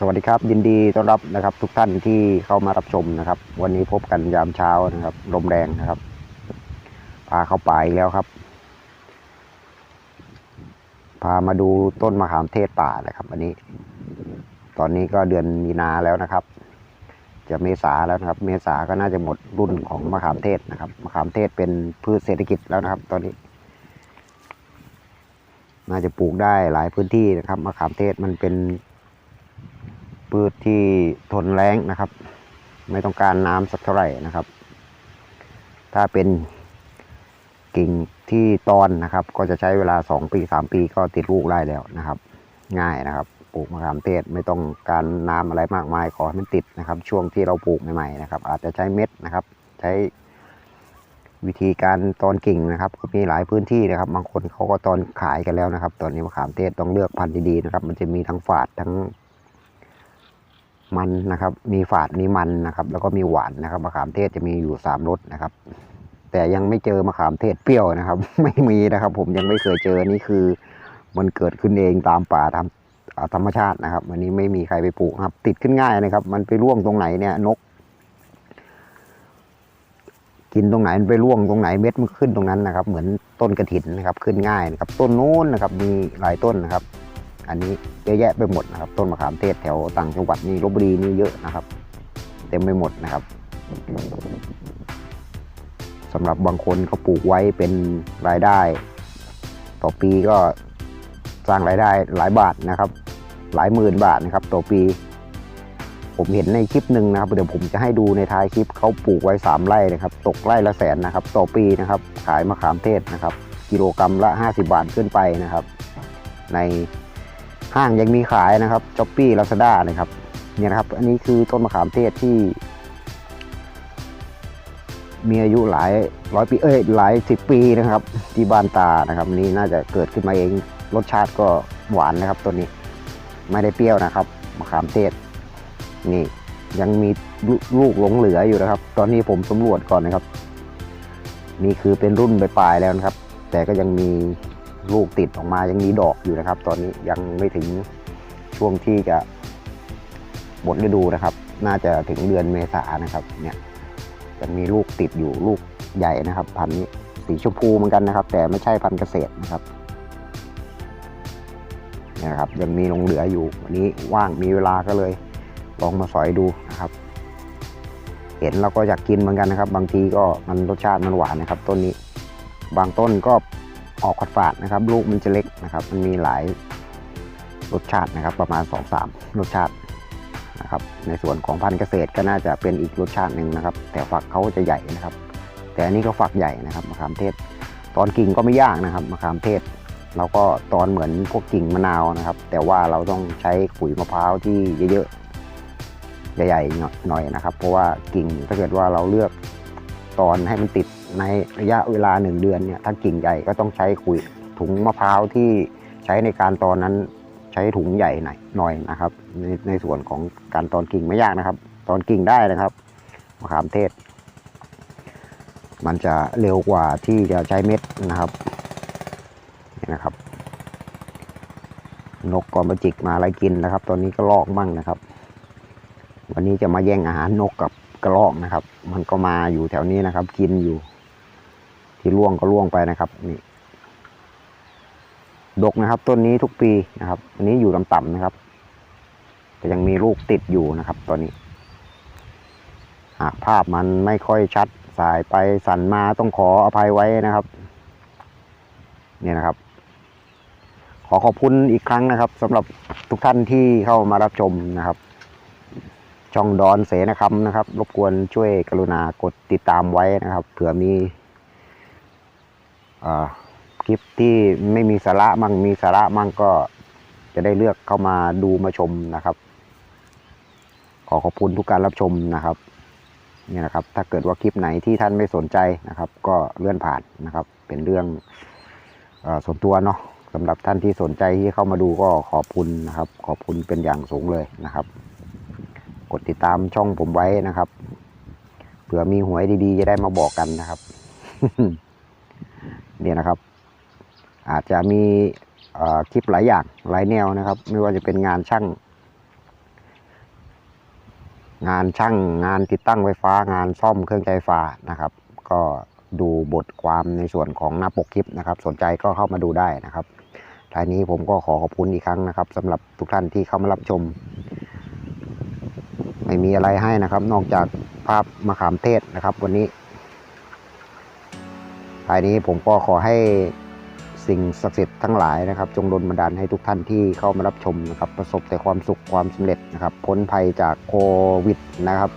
สวัสดีครับ ยินดีต้อนรับนะครับ ทุกท่านที่เข้ามารับชมนะครับ วันนี้พบกันยามเช้านะครับลมแรงนะครับพาเข้าป่าอีกแล้วครับ พามาดูต้นมะขามเทศป่านะครับวันนี้ ตอนนี้ก็เดือนมีนาแล้วนะครับ จะเมษาแล้วนะครับ เมษาก็น่าจะหมดรุ่นของมะขามเทศนะครับมะขามเทศเป็นพืชเศรษฐกิจแล้วนะครับ ตอนนี้ น่าจะปลูกได้หลายพื้นที่นะครับมะขามเทศมันเป็น พืชที่ทนแล้งนะครับ ไม่ต้องการน้ำสักเท่าไหร่นะครับ ถ้าเป็นกิ่งที่ตอนนะครับ ก็จะใช้เวลาสองปีสามปีก็ติดลูกได้แล้วนะครับ ง่ายนะครับ ปลูกมะขามเทศไม่ต้องการน้ำอะไรมากมายขอให้มันติดนะครับ ช่วงที่เราปลูกใหม่ๆนะครับ อาจจะใช้เม็ดนะครับ ใช้วิธีการตอนกิ่งนะครับก็มีหลายพื้นที่นะครับ บางคนเขาก็ตอนขายกันแล้วนะครับ ตอนนี้มะขามเทศต้องเลือกพันธุ์ดีๆนะครับ มันจะมีทั้งฝาดทั้ง มันนะครับ มีฝาดมีมันนะครับ แล้วก็มีหวานนะครับมะขามเทศจะมีอยู่สามรสนะครับ แต่ยังไม่เจอมะขามเทศเปรี้ยวนะครับ ไม่มีนะครับ ผมยังไม่เคยเจอนี่คือ มันเกิดขึ้นเองตามป่าตามธรรมชาตินะครับวันนี้ไม่มีใครไปปลูกครับ ติดขึ้นง่ายนะครับ มันไปร่วงตรงไหนเนี่ยนก กินตรงไหนมันไปร่วงตรงไหนเม็ดมันขึ้นตรงนั้นนะครับ เหมือนต้นกระถินนะครับ ขึ้นง่ายนะครับ ต้นนู้นนะครับ มีหลายต้นนะครับ อันนี้เยอะแยะไปหมดนะครับ ต้นมะขามเทศแถวต่างจังหวัดนี่ลบบุรีนี่เยอะนะครับ เต็มไปหมดนะครับสำหรับบางคนเขาปลูกไว้เป็นรายได้ ต่อปีก็สร้างรายได้หลายบาทนะครับ หลายหมื่นบาทนะครับ ต่อปี ผมเห็นในคลิปหนึ่งนะครับเดี๋ยวผมจะให้ดูในท้ายคลิปเขาปลูกไว้สามไร่นะครับ ตกไร่ละแสนนะครับ ต่อปีนะครับ ขายมะขามเทศนะครับ กิโลกรรัมละ 50 บาทขึ้นไปนะครับ ใน ห้างยังมีขายนะครับช้อปปี้ลาซาด้านะครับเนี่ยนะครับ อันนี้คือต้นมะขามเทศที่ มีอายุหลายร้อยปีเอ้ยหลายสิบปีนะครับ ที่บ้านตานะครับอันนี้น่าจะเกิดขึ้นมาเองรสชาติก็หวานนะครับต้นนี้ไม่ได้เปรี้ยวนะครับมะขามเทศนี่ยังมีลูกหลงเหลืออยู่นะครับ ตอนนี้ผมสำรวจก่อนนะครับ นี่คือเป็นรุ่นปลายๆแล้วนะครับ แต่ก็ยังมี ลูกติดออกมายังมีดอกอยู่นะครับ ตอนนี้ยังไม่ถึงช่วงที่จะหมดฤดูนะครับ น่าจะถึงเดือนเมษานะครับ เนี่ยจะมีลูกติดอยู่ลูกใหญ่นะครับ พันนี้สีชมพูเหมือนกันนะครับ แต่ไม่ใช่พันเกษตรนะครับเนี่ยนะครับยังมีลงเหลืออยู่วันนี้ว่างมีเวลาก็เลย ลองมาสอยดูนะครับ เห็นเราก็อยากกินเหมือนกันนะครับ บางทีก็มันรสชาติมันหวานนะครับ ต้นนี้ บางต้นก็ ออกขดฝาดนะครับ ลูกมันจะเล็กนะครับ มันมีหลายรสชาตินะครับ ประมาณ2อสามรสชาตินะครับ ในส่วนของพันธุ์เกษตรก็น่าจะเป็นอีกรสชาติหนึ่งนะครับ แต่ฝักเขาจะใหญ่นะครับ แต่อันนี้ก็ฝักใหญ่นะครับมะขามเทศ ตอนกิ่งก็ไม่ยากนะครับมะขามเทศเราก็ตอนเหมือนพวกกิ่งมะนาวนะครับ แต่ว่าเราต้องใช้ขุยมะพร้าวที่เยอะๆใหญ่ๆหน่อยนะครับ เพราะว่ากิ่งถ้าเกิดว่าเราเลือกตอนให้มันติด ในระยะเวลาหนึ่งเดือนเนี่ยถ้ากิ่งใหญ่ก็ต้องใช้ขุยถุงมะพร้าวที่ใช้ในการตอนนั้นใช้ถุงใหญ่หน่อยหน่อยนะครับ ในในส่วนของการตอนกิ่งไม่ยากนะครับ ตอนกิ่งได้นะครับมะขามเทศ มันจะเร็วกว่าที่จะใช้เม็ดนะครับนี่นะครับ นกก็มาจิกมาอะไรกินนะครับ ตอนนี้ก็ลอกมั่งนะครับ วันนี้จะมาแย่งอาหารนกกับกระรอกนะครับ มันก็มาอยู่แถวนี้นะครับ กินอยู่ ที่ล่วงก็ล่วงไปนะครับนี่ดกนะครับ ต้นนี้ทุกปีนะครับอันนี้อยู่ต่ำๆนะครับ แต่ยังมีลูกติดอยู่นะครับตอนนี้หากภาพมันไม่ค่อยชัดสายไปสั่นมาต้องขออภัยไว้นะครับ เนี่ยนะครับ ขอขอบคุณอีกครั้งนะครับสำหรับทุกท่านที่เข้ามารับชมนะครับ ช่องดอนเสนะคำนะครับ รบกวนช่วยกรุณากดติดตามไว้นะครับเผื่อมี คลิปที่ไม่มีสาระมั่งมีสาระมั่งก็จะได้เลือกเข้ามาดูมาชมนะครับ ขอขอบคุณทุกการรับชมนะครับนี่นะครับ ถ้าเกิดว่าคลิปไหนที่ท่านไม่สนใจนะครับ ก็เลื่อนผ่านนะครับ เป็นเรื่องอส่วนตัวเนาะสำหรับท่านที่สนใจที่เข้ามาดูก็ขอบคุณนะครับ ขอบคุณเป็นอย่างสูงเลยนะครับ กดติดตามช่องผมไว้นะครับเผื่อมีหวยดีๆ จะได้มาบอกกันนะครับ เนี่ยนะครับ อาจจะมีคลิปหลายอย่างหลายแนวนะครับ ไม่ว่าจะเป็นงานช่าง งานช่างงานติดตั้งไฟฟ้างานซ่อมเครื่องใช้ไฟฟ้านะครับ ก็ดูบทความในส่วนของหน้าปกคลิปนะครับ สนใจก็เข้ามาดูได้นะครับท้ายนี้ผมก็ขอขอบคุณอีกครั้งนะครับสำหรับทุกท่านที่เข้ามารับชม ไม่มีอะไรให้นะครับ นอกจากภาพมะขามเทศนะครับ วันนี้ ท้ายนี้ผมก็ขอให้สิ่งศักดิ์สิทธิ์ทั้งหลายนะครับ จงดลบันดาลให้ทุกท่านที่เข้ามารับชมนะครับประสบแต่ความสุขความสำเร็จนะครับ พ้นภัยจากโควิดนะครับ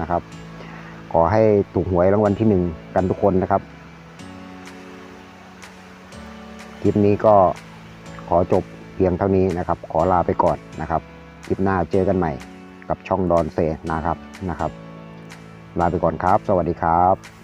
นะครับ ขอให้ถูกหวยรางวัลที่หนึ่งกันทุกคนนะครับคลิปนี้ก็ขอจบเพียงเท่านี้นะครับ ขอลาไปก่อนนะครับคลิปหน้าเจอกันใหม่กับช่องดอนเซนะครับนะครับ ลาไปก่อนครับ สวัสดีครับ